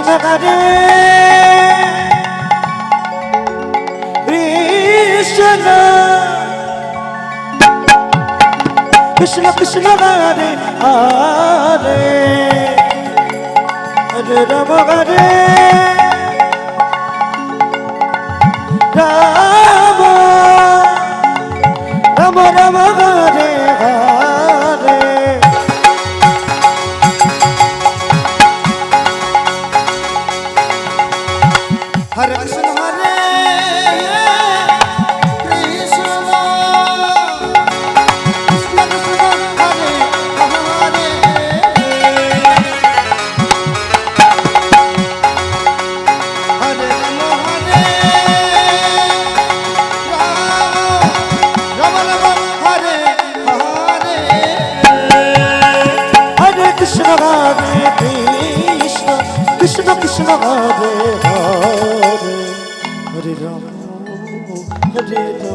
Hare Krishna Krishna Krishna Hare Hare Hare Hare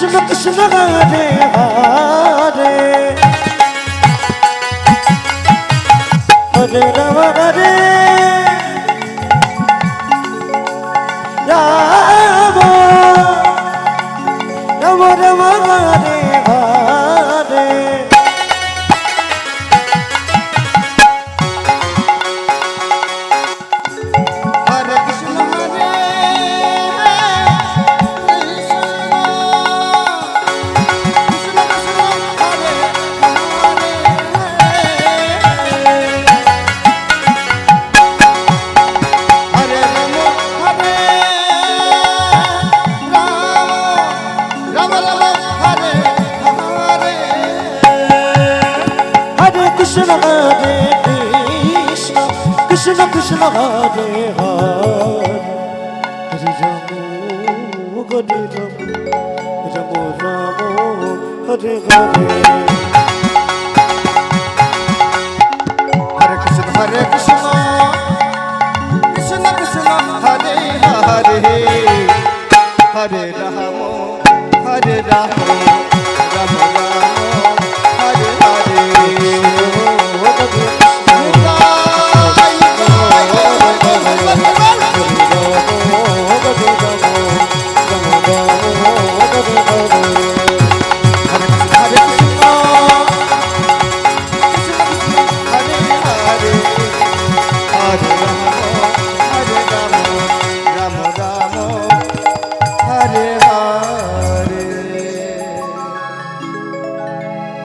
Krishna Krishna Hare Hare. Hare Ram Hare. Ram Ram Ram Hare Krishna Hare Krishna Krishna Krishna Hare Hare Ramu Hare Ramu Ramu Ramu Hare Hare Hare Krishna Hare Krishna Krishna Krishna Hare Hare Hare Ramu Hare Ramu